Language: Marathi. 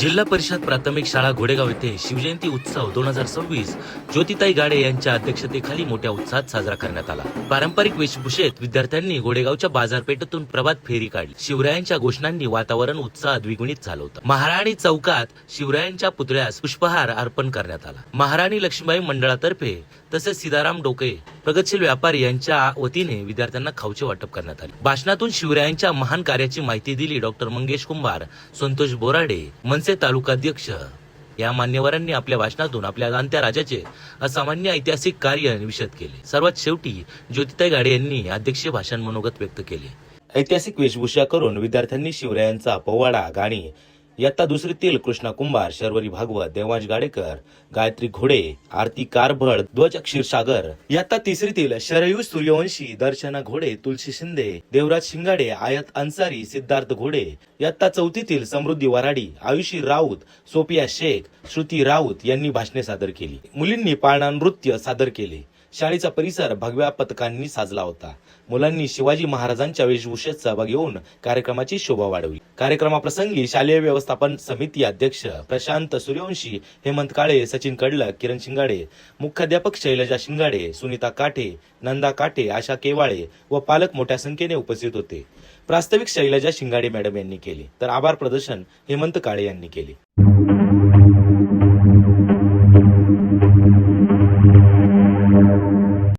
जिल्हा परिषद प्राथमिक शाळा घोडेगाव येथे शिवजयंती उत्सव दोन हजार सव्वीस. ज्योतिताई गाडे यांच्या अध्यक्षतेखाली मोठ्या उत्साहात साजरा करण्यात आला. पारंपरिक वेशभूषेत विद्यार्थ्यांनी घोडेगावच्या बाजारपेठेतून प्रभात फेरी काढली. शिवरायांच्या घोषणांनी वातावरण उत्साहात द्विगुणित झालं होतं. महाराणी चौकात शिवरायांच्या पुतळ्यास पुष्पहार अर्पण करण्यात आला. महाराणी लक्ष्मीबाई मंडळातर्फे तसेच सीताराम डोके प्रगतशील व्यापारी यांच्या वतीने विद्यार्थ्यांना खाऊचे वाटप करण्यात आले. भाषणातून शिवरायांच्या महान कार्याची माहिती दिली डॉक्टर मंगेश कुंभार संतोष बोराडे मनसे तालुकाध्यक्ष. या मान्यवरांनी आपल्या भाषणातून आपल्या जाणत्या राजाचे असामान्य ऐतिहासिक कार्य विशद केले. सर्वात शेवटी ज्योतिताई गाडे यांनी अध्यक्षीय भाषण मनोगत व्यक्त केले. ऐतिहासिक वेशभूषा करून विद्यार्थ्यांनी शिवरायांचा पोवाडा गाणी इयत्ता दुसरीतील कृष्णा कुंभार शर्वरी भागवत देवांश गाडेकर गायत्री घोडे आरती कारभड ध्वज क्षीरसागर इयत्ता तिसरीतील शरयू सूर्यवंशी दर्शना घोडे तुलसी शिंदे देवराज शिंगाडे आयत अन्सारी सिद्धार्थ घोडे. इयत्ता चौथीतील समृद्धी वराडी आयुषी राऊत सोपिया शेख श्रुती राऊत यांनी भाषणे सादर केली. मुलींनी पाळणा नृत्य सादर केले. शाळेचा परिसर भगव्या पथकांनी साजला होता. मुलांनी शिवाजी महाराजांच्या वेशभूषेत सहभाग घेऊन कार्यक्रमाची शोभा वाढवली. कार्यक्रमाप्रसंगी शालेय व्यवस्थापन समिती अध्यक्ष प्रशांत सूर्यवंशी हेमंत काळे सचिन कडलक किरण शिंगाडे मुख्याध्यापक शैलजा शिंगाडे सुनीता काठे नंदा काटे आशा केवाळे व पालक मोठ्या संख्येने उपस्थित होते. प्रास्ताविक शैलजा शिंगाडे मॅडम यांनी केले. तर आभार प्रदर्शन हेमंत काळे यांनी केले.